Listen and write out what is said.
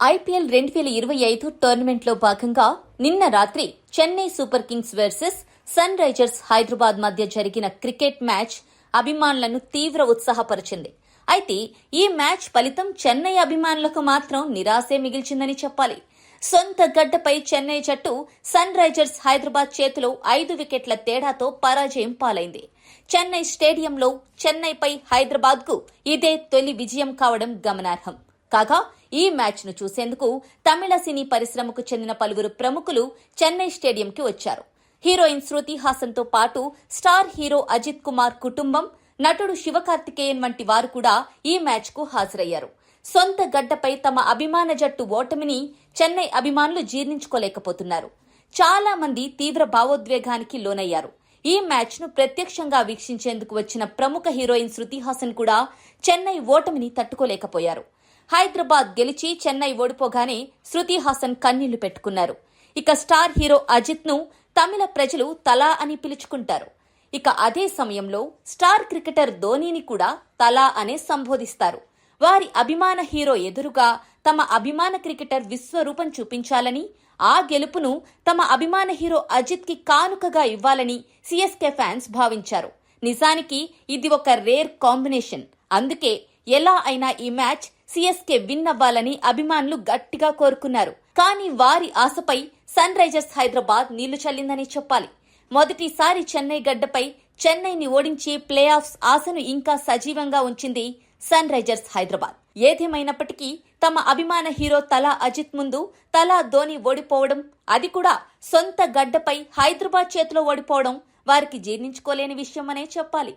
IPL రెండు వేల ఇరవై ఐదు టోర్నమెంట్లో భాగంగా నిన్న రాత్రి Chennai Super Kings versus Sunrisers Hyderabad మధ్య జరిగిన క్రికెట్ మ్యాచ్ అభిమానులను తీవ్ర ఉత్సాహపరిచింది. అయితే ఈ మ్యాచ్ ఫలితం చెన్నై అభిమానులకు మాత్రం నిరాశే మిగిల్చిందని చెప్పాలి. సొంత గడ్డపై చెన్నై జట్టు సన్ రైజర్స్ హైదరాబాద్ చేతిలో ఐదు వికెట్ల తేడాతో పరాజయం పాలైంది. చెన్నై స్టేడియంలో చెన్నైపై హైదరాబాద్కు ఇదే తొలి విజయం కావడం గమనార్హం. కాగా ఈ మ్యాచ్ను చూసేందుకు తమిళ సినీ పరిశ్రమకు చెందిన పలువురు ప్రముఖులు చెన్నై స్టేడియంకి వచ్చారు. హీరోయిన్ శృతి హాసన్తో పాటు స్టార్ హీరో అజిత్ కుమార్ కుటుంబం నటుడు శివకార్తికేయన్ వంటి వారు కూడా ఈ మ్యాచ్కు హాజరయ్యారు. సొంత గడ్డపై తమ అభిమాన జట్టు ఓటమిని చెన్నై అభిమానులు జీర్ణించుకోలేకపోతున్నారు. చాలా మంది తీవ్ర భావోద్వేగానికి లోనయ్యారు. ఈ మ్యాచ్ను ప్రత్యక్షంగా వీక్షించేందుకు వచ్చిన ప్రముఖ హీరోయిన్ శృతి హాసన్ కూడా చెన్నై ఓటమిని తట్టుకోలేకపోయారు. హైదరాబాద్ గెలిచి చెన్నై ఓడిపోగానే శృతి హాసన్ కన్నీళ్ళు పెట్టుకున్నారు. ఇక స్టార్ హీరో అజిత్ను తమిళ ప్రజలు తలా అని పిలుచుకుంటారు. ఇక అదే సమయంలో స్టార్ క్రికెటర్ ధోనీని కూడా తలా అనే సంబోధిస్తారు. వారి అభిమాన హీరో ఎదురుగా తమ అభిమాన క్రికెటర్ విశ్వరూపం చూపించాలని ఆ గెలుపును తమ అభిమాన హీరో అజిత్కి కానుకగా ఇవ్వాలని సిఎస్కే ఫ్యాన్స్ భావించారు. నిజానికి ఇది ఒక రేర్ కాంబినేషన్. అందుకే ఎలా అయినా ఈ మ్యాచ్ సిఎస్కే విన్ అవ్వాలని అభిమానులు గట్టిగా కోరుకున్నారు. కానీ వారి ఆశపై సన్ రైజర్స్ హైదరాబాద్ నీళ్ళు చల్లిందని చెప్పాలి. మొదటిసారి చెన్నై గడ్డపై చెన్నైని ఓడించి ప్లే ఆఫ్స్ ఆశను ఇంకా సజీవంగా ఉంచింది సన్ రైజర్స్ హైదరాబాద్. ఏదేమైనప్పటికీ తమ అభిమాన హీరో తలా అజిత్ ముందు తలా ధోని ఓడిపోవడం అది కూడా సొంత గడ్డపై హైదరాబాద్ చేతిలో ఓడిపోవడం వారికి జీర్ణించుకోలేని విషయమనే చెప్పాలి.